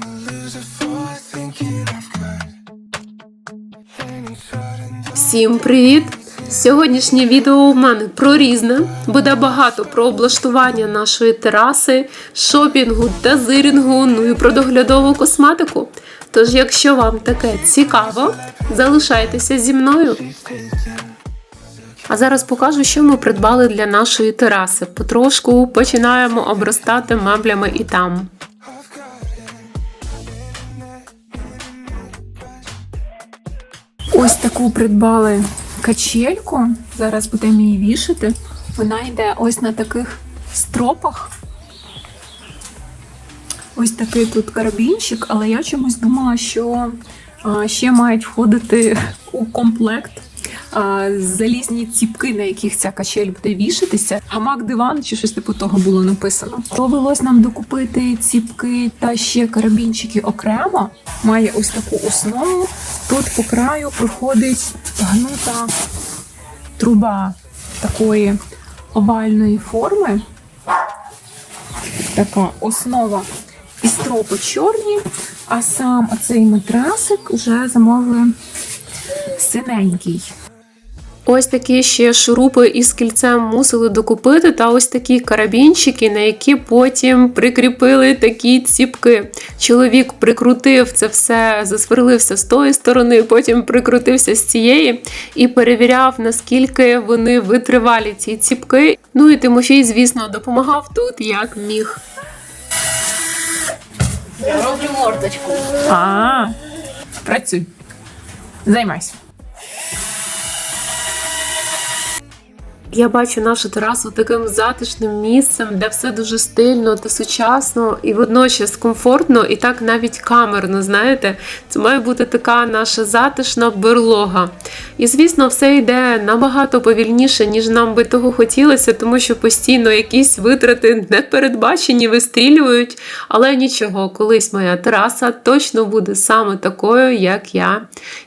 A loser for thinking I've got any shot in the Всім привіт! Сьогоднішнє відео у мене про різне. Буде багато про облаштування нашої тераси, шопінгу, дезирінгу, ну і про доглядову косметику. Тож, якщо вам таке цікаво, залишайтеся зі мною. А зараз покажу, що ми придбали для нашої тераси. Потрошку починаємо обростати меблями і там. Ось таку придбали качельку. Зараз будемо її вішати. Вона йде ось на таких стропах. Ось такий тут карабінчик, але я чомусь думала, що ще мають входити у комплект залізні ціпки, на яких ця качель буде вішатися. Гамак диван чи щось типу того було написано. Довелось нам докупити ціпки та ще карабінчики окремо. Має ось таку основу. Тут по краю проходить гнута труба такої овальної форми. Така основа і стропи чорні, а сам оцей матрасик вже замовили синенький. Ось такі ще шурупи із кільцем мусили докупити, та ось такі карабінчики, на які потім прикріпили такі ціпки. Чоловік прикрутив це все, засверлився з тої сторони, потім прикрутився з цієї і перевіряв, наскільки вони витривалі ці ціпки. Ну і Тимофій, звісно, допомагав тут як міг. Роблю мордочку. А, працюй. Займайся. Я бачу нашу терасу таким затишним місцем, де все дуже стильно та сучасно, і водночас комфортно, і так навіть камерно. Знаєте, це має бути така наша затишна берлога. І звісно, все йде набагато повільніше, ніж нам би того хотілося, тому що постійно якісь витрати непередбачені вистрілюють. Але нічого, колись моя тераса точно буде саме такою, як я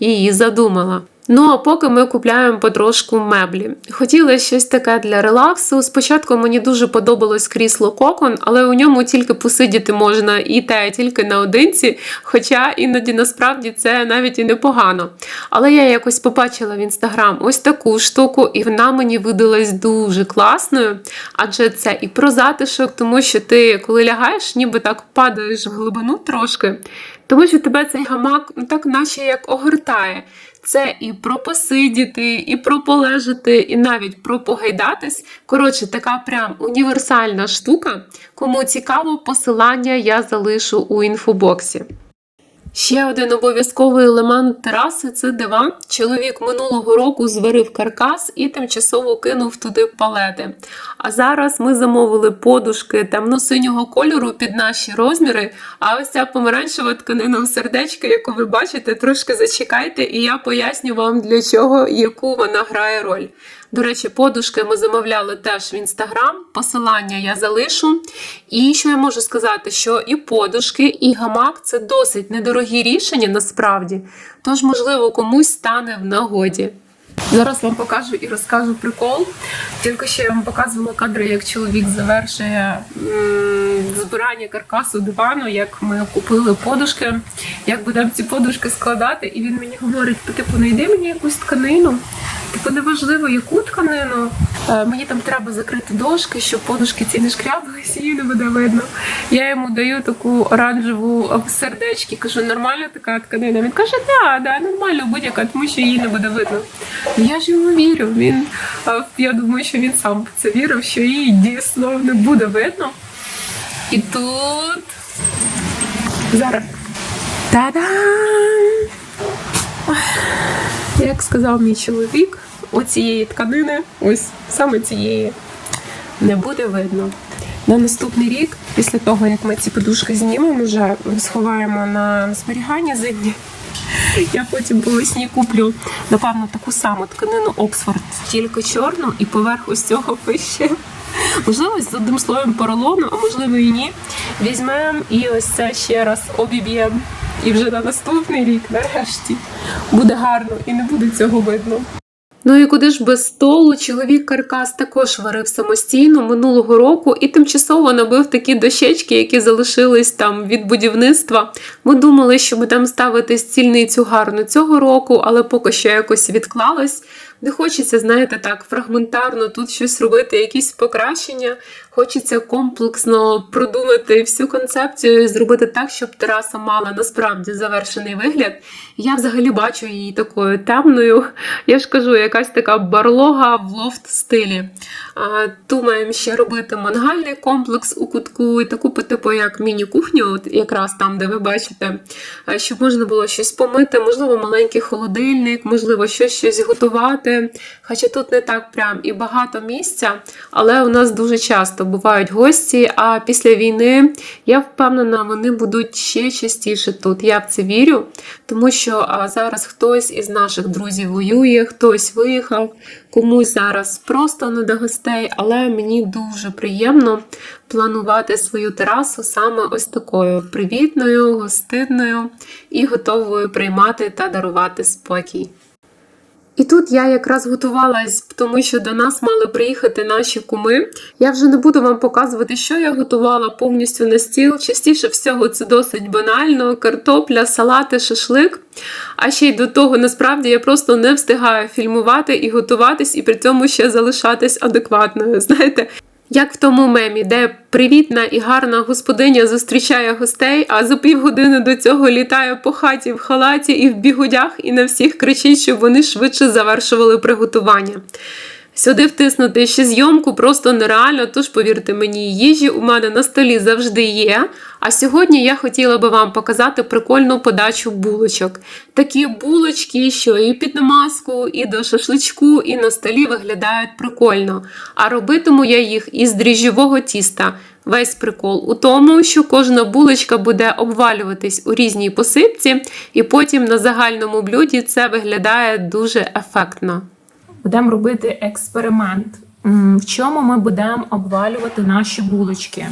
її задумала. Ну а поки ми купляємо потрошку меблі. Хотіла щось таке для релаксу. Спочатку мені дуже подобалось крісло кокон, але у ньому тільки посидіти можна і те тільки наодинці, хоча іноді насправді це навіть і непогано. Але я якось побачила в інстаграм ось таку штуку, і вона мені видалась дуже класною, адже це і про затишок, тому що ти, коли лягаєш, ніби так падаєш в глибину трошки, тому що тебе цей гамак ну, так наче як огортає. Це і про посидіти, і про полежати, і навіть про погайдатись. Коротше, така прям універсальна штука. Кому цікаво, посилання я залишу у інфобоксі. Ще один обов'язковий елемент тераси це диван. Чоловік минулого року зварив каркас і тимчасово кинув туди палети. А зараз ми замовили подушки темно-синього кольору під наші розміри. А ось ця помаранчева тканина в сердечки, яку ви бачите, трошки зачекайте, і я поясню вам для чого, яку вона грає роль. До речі, подушки ми замовляли теж в інстаграм. Посилання я залишу. І що я можу сказати, що і подушки, і гамак це досить недорогі рішення насправді. Тож, можливо, комусь стане в нагоді. Зараз вам покажу і розкажу прикол. Тільки що я вам показувала кадри, як чоловік завершує збирання каркасу дивану, як ми купили подушки, як будемо ці подушки складати, і він мені говорить: «По, типу, знайди мені якусь тканину. Типу, неважливо, яку тканину. Е, мені там треба закрити дошки, щоб подушки ці не шкрябилися, її не буде видно. Я йому даю таку оранжеву е, сердечки, кажу, нормальна така тканина. Він каже, да, да, нормально, будь-яка, тому що її не буде видно. Я ж йому вірю. Він, е, я думаю, що він сам в це вірив, що її дійсно не буде видно. І тут зараз. Та-дам! Як сказав мій чоловік, оцієї тканини, ось саме цієї, не буде видно. На наступний рік, після того, як ми ці подушки знімемо, вже сховаємо на зберігання зимні. Я потім по весні куплю, напевно, таку саму тканину Оксфорд, тільки чорну, і поверх ось цього пище. Можливо, з одним слоєм поролону, а можливо і ні. Візьмемо і ось це ще раз обіб'ємо І вже на наступний рік, нарешті, буде гарно і не буде цього видно. Ну і куди ж без столу чоловік каркас також варив самостійно минулого року і тимчасово набив такі дощечки, які залишились там від будівництва. Ми думали, що будемо ставити стільницю гарно цього року, але поки що якось відклалось. Не хочеться, знаєте, так фрагментарно тут щось робити, якісь покращення. Хочеться комплексно продумати всю концепцію і зробити так, щоб тераса мала насправді завершений вигляд. Я взагалі бачу її такою темною. Я ж кажу, якась така барлога в лофт стилі. Думаємо ще робити мангальний комплекс у кутку і таку типу як міні-кухню, якраз там, де ви бачите, щоб можна було щось помити, можливо, маленький холодильник, можливо, щось щось готувати. Хоча тут не так прям і багато місця, але у нас дуже часто бувають гості. А після війни я впевнена, вони будуть ще частіше тут. Я в це вірю, тому що зараз хтось із наших друзів воює, хтось виїхав, комусь зараз просто не до гостей, але мені дуже приємно планувати свою терасу саме ось такою привітною, гостинною і готовою приймати та дарувати спокій. І тут я якраз готувалась, тому що до нас мали приїхати наші куми. Я вже не буду вам показувати, що я готувала повністю на стіл. Частіше всього це досить банально: картопля, салати, шашлик. А ще й до того, насправді, я просто не встигаю фільмувати і готуватись, і при цьому ще залишатись адекватною. Знаєте, як в тому мемі, де привітна і гарна господиня зустрічає гостей, а за півгодини до цього літає по хаті в халаті і в бігудях, і на всіх кричить, щоб вони швидше завершували приготування. Сюди втиснути ще зйомку просто нереально, тож повірте мені, їжі у мене на столі завжди є. А сьогодні я хотіла би вам показати прикольну подачу булочок. Такі булочки, що і під намазку, і до шашличку, і на столі виглядають прикольно. А робитиму я їх із дріжджового тіста. Весь прикол у тому, що кожна булочка буде обвалюватись у різній посипці, і потім на загальному блюді це виглядає дуже ефектно. Будемо робити експеримент. В чому ми будемо обвалювати наші булочки?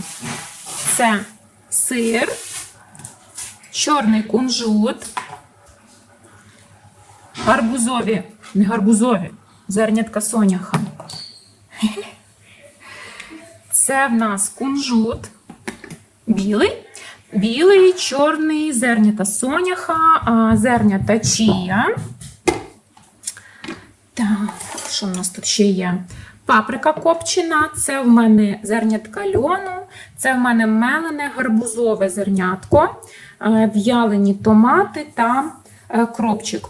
Це сир, чорний кунжут, гарбузові, не гарбузові, зернятка соняха. Це в нас кунжут білий, білий, чорний, зернята соняха, зернята чія. Так, що в нас тут ще є? Паприка копчена, це в мене зернятка льону, це в мене мелене гарбузове зернятко, е, в'ялені томати та е, кропчик.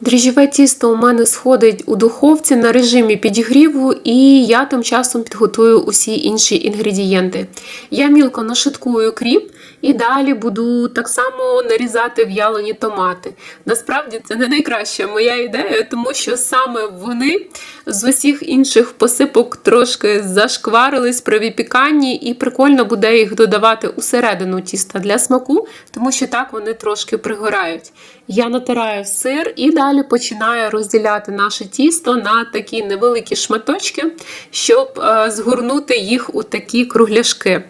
Дріжджове тісто у мене сходить у духовці на режимі підігріву, і я тим часом підготую усі інші інгредієнти. Я мілко нашиткую кріп і далі буду так само нарізати в'ялені томати. Насправді це не найкраща моя ідея, тому що саме вони з усіх інших посипок трошки зашкварились при випіканні, і прикольно буде їх додавати усередину тіста для смаку, тому що так вони трошки пригорають. Я натираю сир і далі починаю розділяти наше тісто на такі невеликі шматочки, щоб е, згорнути їх у такі кругляшки.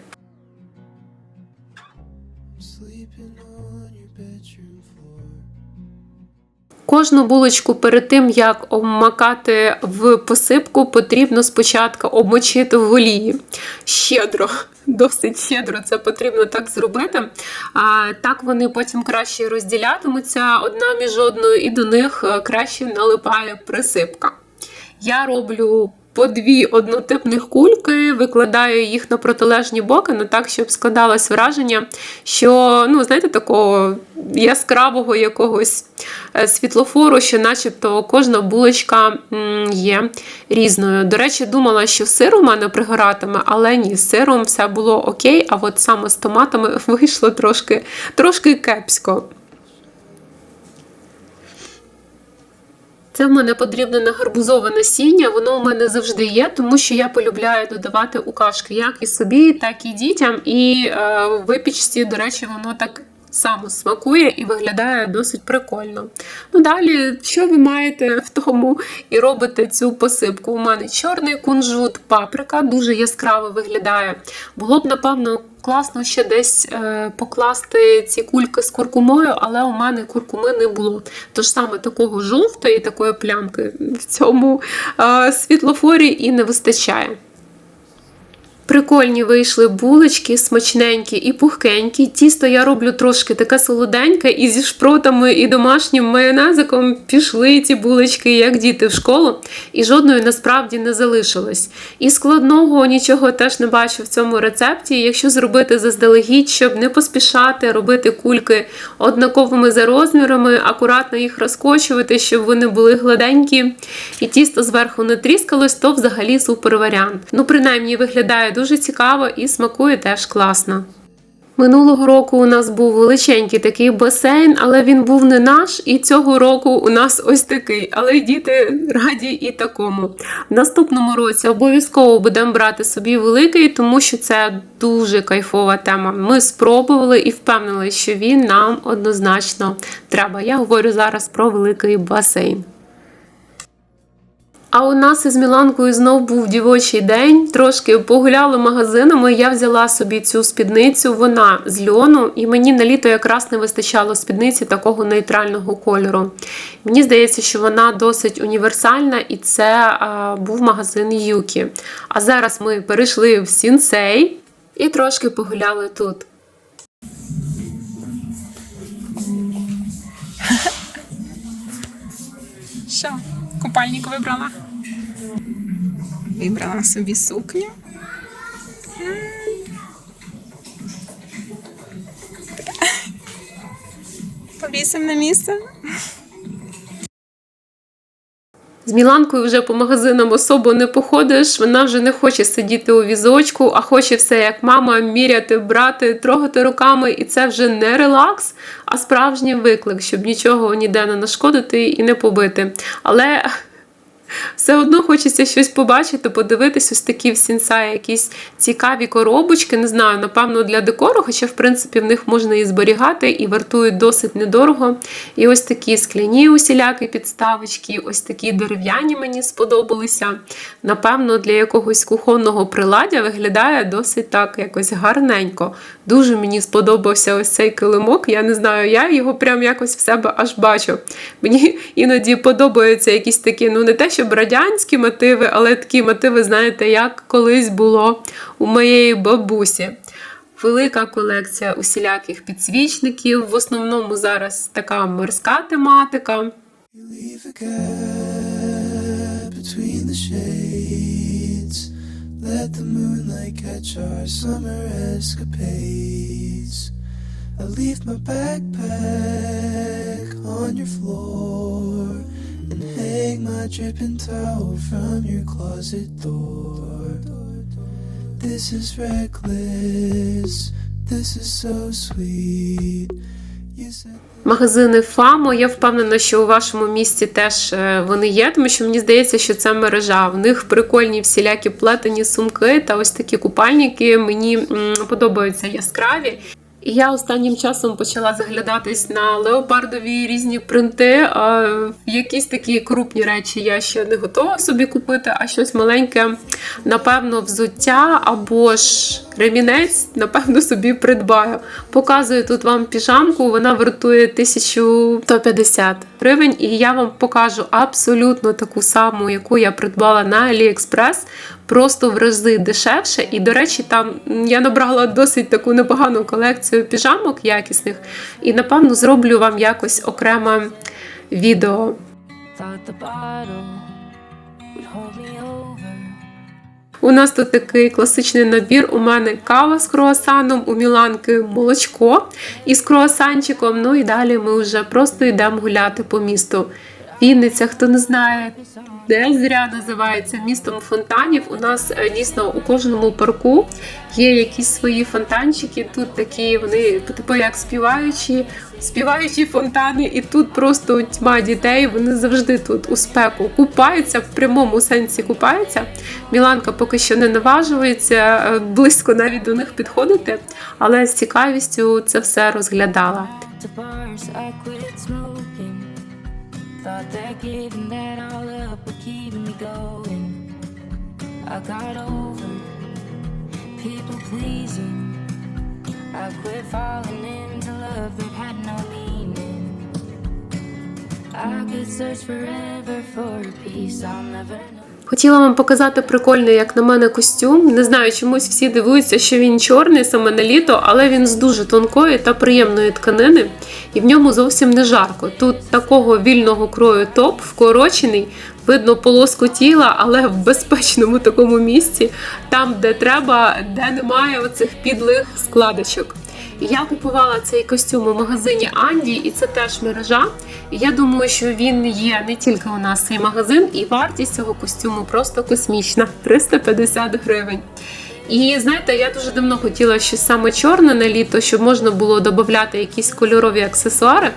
Кожну булочку перед тим, як обмакати в посипку, потрібно спочатку обмочити в олії. Щедро, досить щедро це потрібно так зробити. А, так вони потім краще розділятимуться одна між одною, і до них е, краще налипає присипка. Я роблю по дві однотипних кульки, викладаю їх на протилежні боки, ну так, щоб складалось враження, що, ну, знаєте, такого яскравого якогось е, світлофору, що начебто кожна булочка є різною. До речі, думала, що сир у мене пригоратиме, але ні, з сиром все було окей, а от саме з томатами вийшло трошки, трошки кепсько. Це в мене подрібнене гарбузове насіння, воно у мене завжди є, тому що я полюбляю додавати у кашки як і собі, так і дітям. І е, в випічці, до речі, воно так само смакує і виглядає досить прикольно. Ну далі, що ви маєте в тому і робите цю посипку? У мене чорний кунжут, паприка, дуже яскраво виглядає. Було б, напевно, класно ще десь е, покласти ці кульки з куркумою, але у мене куркуми не було. Тож саме такого жовтої, такої плямки в цьому е, світлофорі і не вистачає. Прикольні вийшли булочки, смачненькі і пухкенькі. Тісто я роблю трошки таке солоденьке, і зі шпротами і домашнім майонезиком пішли ці булочки, як діти в школу, і жодної насправді не залишилось. І складного нічого теж не бачу в цьому рецепті. Якщо зробити заздалегідь, щоб не поспішати, робити кульки однаковими за розмірами, акуратно їх розкочувати, щоб вони були гладенькі, і тісто зверху не тріскалось, то взагалі супер варіант. Ну, принаймні, виглядає дуже цікаво і смакує теж класно. Минулого року у нас був величенький такий басейн, але він був не наш. І цього року у нас ось такий. Але діти раді і такому. В наступному році обов'язково будемо брати собі великий, тому що це дуже кайфова тема. Ми спробували і впевнили, що він нам однозначно треба. Я говорю зараз про великий басейн. А у нас із Міланкою знов був дівочий день. Трошки погуляли магазинами. Я взяла собі цю спідницю. Вона з льону, і мені на літо якраз не вистачало спідниці такого нейтрального кольору. Мені здається, що вона досить універсальна, і це а, був магазин Юкі. А зараз ми перейшли в Сінсей і трошки погуляли тут. Що, купальник вибрала? Вибрала собі сукню. Повісимо на місце. З Міланкою вже по магазинам особо не походиш. Вона вже не хоче сидіти у візочку, а хоче все як мама міряти, брати, трогати руками. І це вже не релакс, а справжній виклик, щоб нічого ніде не нашкодити і не побити. Але все одно хочеться щось побачити, подивитись ось такі в сінсаї якісь цікаві коробочки. Не знаю, напевно, для декору, хоча, в принципі, в них можна і зберігати, і вартують досить недорого. І ось такі скляні усілякі підставочки, ось такі дерев'яні мені сподобалися. Напевно, для якогось кухонного приладдя виглядає досить так якось гарненько. Дуже мені сподобався ось цей килимок. Я не знаю, я його прям якось в себе аж бачу. Мені іноді подобаються якісь такі, ну не те, щоб радянські мотиви, але такі мотиви, знаєте, як колись було у моєї бабусі. Велика колекція усіляких підсвічників. В основному зараз така морська тематика. Let the moonlight catch our summer escapades. I leave my backpack on your floor and hang my dripping towel from your closet door. This is reckless. This is so sweet. You said. Магазини ФАМО, я впевнена, що у вашому місті теж е, вони є, тому що мені здається, що це мережа. В них прикольні всілякі плетені сумки та ось такі купальники. Мені подобаються яскраві. І я останнім часом почала заглядатись на леопардові різні принти. Якісь такі крупні речі я ще не готова собі купити, а щось маленьке, напевно, взуття або ж ремінець, напевно, собі придбаю. Показую тут вам піжамку, вона вартує 1150 гривень, і я вам покажу абсолютно таку саму, яку я придбала на AliExpress, просто в рази дешевше. І, до речі, там я набрала досить таку непогану колекцію піжамок якісних, і напевно зроблю вам якось окреме відео. У нас тут такий класичний набір. У мене кава з круасаном, у Міланки молочко із круасанчиком. Ну і далі ми вже просто йдемо гуляти по місту. Вінниця, хто не знає, не зря називається містом фонтанів. У нас е, дійсно у кожному парку є якісь свої фонтанчики. Тут такі вони типу як співаючі, співаючі фонтани, і тут просто тьма дітей. Вони завжди тут у спеку купаються, в прямому сенсі купаються. Міланка поки що не наважується е, близько навіть до них підходити, але з цікавістю це все розглядала. Thought that giving that all up going. I got over people pleasing. I quit falling into love that had no meaning. I could search forever for peace I'll never know. Хотіла вам показати прикольний, як на мене, костюм. Не знаю, чомусь всі дивуються, що він чорний саме на літо, але він з дуже тонкої та приємної тканини, і в ньому зовсім не жарко. Тут такого вільного крою топ, вкорочений, видно полоску тіла, але в безпечному такому місці, там, де треба, де немає оцих підлих складочок. Я купувала цей костюм у магазині Анді, і це теж мережа. Я думаю, що він є не тільки у нас цей магазин, і вартість цього костюму просто космічна 350 гривень. І знаєте, я дуже давно хотіла щось саме чорне на літо, щоб можна було додати якісь кольорові аксесуари,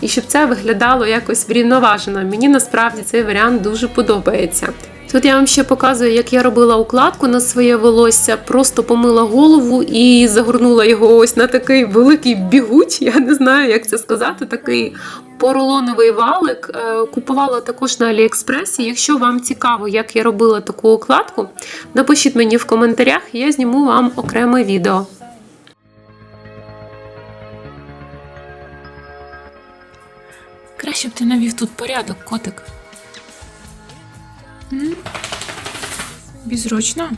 і щоб це виглядало якось врівноважено. Мені насправді цей варіант дуже подобається. Тут я вам ще показую, як я робила укладку на своє волосся, просто помила голову і загорнула його ось на такий великий бігуть. Я не знаю, як це сказати, такий поролоновий валик. Е, Купувала також на Аліекспресі. Якщо вам цікаво, як я робила таку укладку, напишіть мені в коментарях, я зніму вам окреме відео. Краще б ти навів тут порядок, котик. М? Безручно?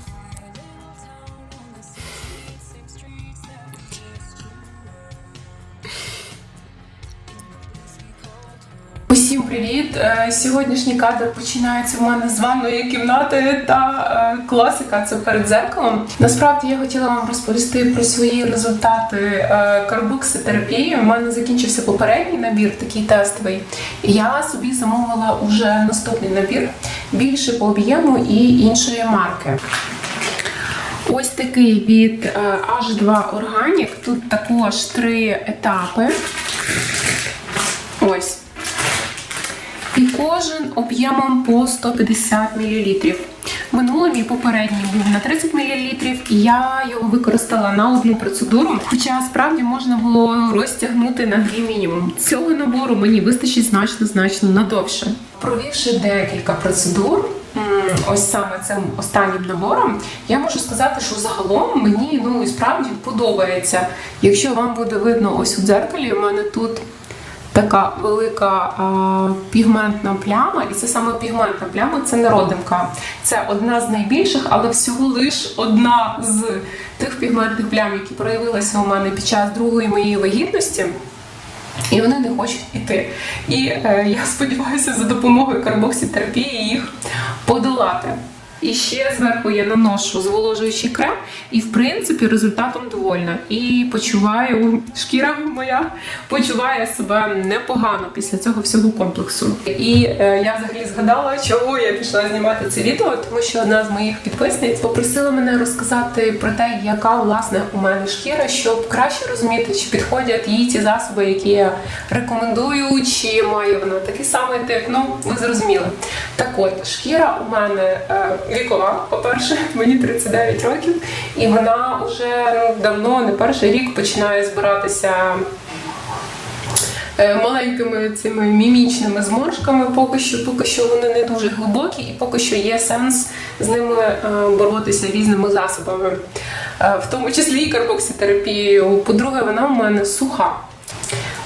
Усім привіт! Е, Сьогоднішній кадр починається в мене з ванної кімнати та е, класика це перед зеркалом. Насправді я хотіла вам розповісти про свої результати е, карбокситерапії. У мене закінчився попередній набір, такий тестовий. Я собі замовила уже наступний набір більше по об'єму і іншої марки. Ось такий від е, H2 Organic. Тут також три етапи. Ось. І кожен об'ємом по 150 мл. Минулий мій попередній був на 30 мл, і я його використала на одну процедуру. Хоча справді можна було розтягнути на дві мінімум. Цього набору мені вистачить значно значно надовше. Провівши декілька процедур. Ось саме цим останнім набором, я можу сказати, що загалом мені ну і справді подобається. Якщо вам буде видно ось у дзеркалі, у мене тут така велика пігментна пляма, і це саме пігментна пляма, це не родимка. Це одна з найбільших, але всього лиш одна з тих пігментних плям, які проявилися у мене під час другої моєї вагітності. І вони не хочуть іти. І е, я сподіваюся, за допомогою карбокситерапії їх подолати. І ще зверху я наношу зволожуючий крем, і в принципі результатом довольна. І почуваю, шкіра моя почуває себе непогано після цього всього комплексу. І е, я взагалі згадала, чого я пішла знімати це відео, тому що одна з моїх підписниць попросила мене розказати про те, яка власне у мене шкіра, щоб краще розуміти, чи підходять їй ті засоби, які я рекомендую, чи має вона такий самий тип. Ну, ви зрозуміли. Так от, шкіра у мене е, вікова, по-перше, мені 39 років, і вона вже давно, не перший рік, починає збиратися. е, Маленькими цими мімічними зморшками, поки що, поки що вони не дуже глибокі, і поки що є сенс з ними е, боротися різними засобами, е, в тому числі і карбокситерапією. По-друге, вона у мене суха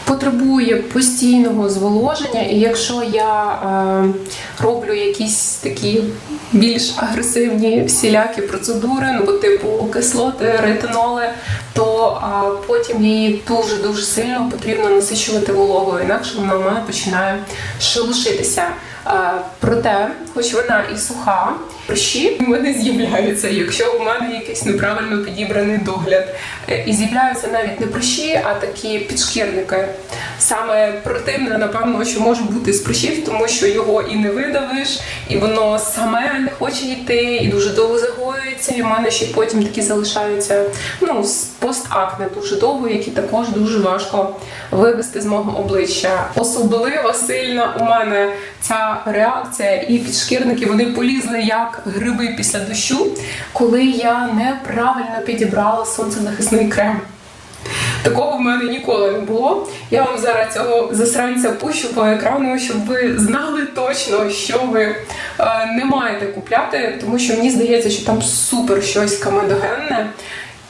потребує постійного зволоження, і якщо я е, роблю якісь такі більш агресивні всілякі процедури, ну, типу кислоти, ретиноли, то потім її дуже дуже сильно потрібно насичувати вологою, інакше вона починає шелушитися. Проте, хоч вона і суха, прищі в мене з'являються, якщо у мене якийсь неправильно підібраний догляд. Е, І з'являються навіть не прищі, а такі підшкірники. Саме противне, напевно, що може бути з прищів, тому що його і не видавиш, і воно саме не хоче йти, і дуже довго загоюється. І в мене ще потім такі залишаються ну, постакне дуже довго, які також дуже важко вивести з мого обличчя. Особливо сильна у мене ця реакція, і підшкірники вони полізли як гриби після дощу, коли я неправильно підібрала сонцезахисний крем. Такого в мене ніколи не було. Я вам зараз цього засранця пущу по екрану, щоб ви знали точно, що ви е, не маєте купляти, тому що мені здається, що там супер щось камедогенне.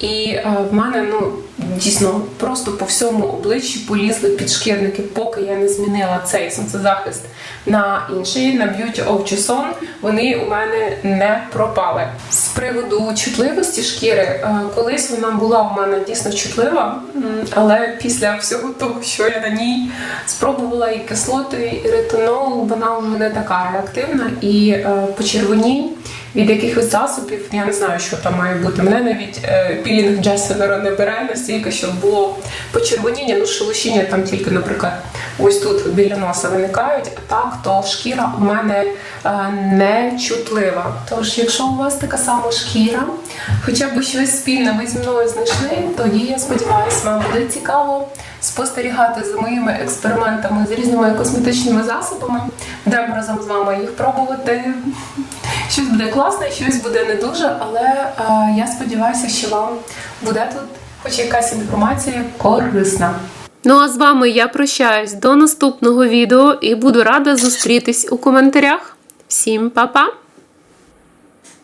І е, в мене ну дійсно просто по всьому обличчі полізли підшкірники, поки я не змінила цей сонцезахист на інший, на Beauty of Joseon, вони у мене не пропали. З приводу чутливості шкіри, е, колись вона була у мене дійсно чутлива, але після всього того, що я на ній спробувала і кислоти, і ретинол, вона вже не така реактивна і е, почервоні від якихось засобів, я не знаю, що там має бути. Мене навіть е, пілінг Джесенера не бере настільки, щоб було почервоніння, ну шелушіння там тільки, наприклад, ось тут біля носа виникають, а так то шкіра у мене е, не чутлива. Тож, якщо у вас така сама шкіра, хоча б щось спільне ви зі мною знайшли, тоді я сподіваюся, вам буде цікаво спостерігати за моїми експериментами з різними косметичними засобами. Будемо разом з вами їх пробувати. Щось буде класне, щось буде не дуже, але е, я сподіваюся, що вам буде тут хоч якась інформація корисна. Ну а з вами я прощаюсь до наступного відео і буду рада зустрітись у коментарях. Всім па-па!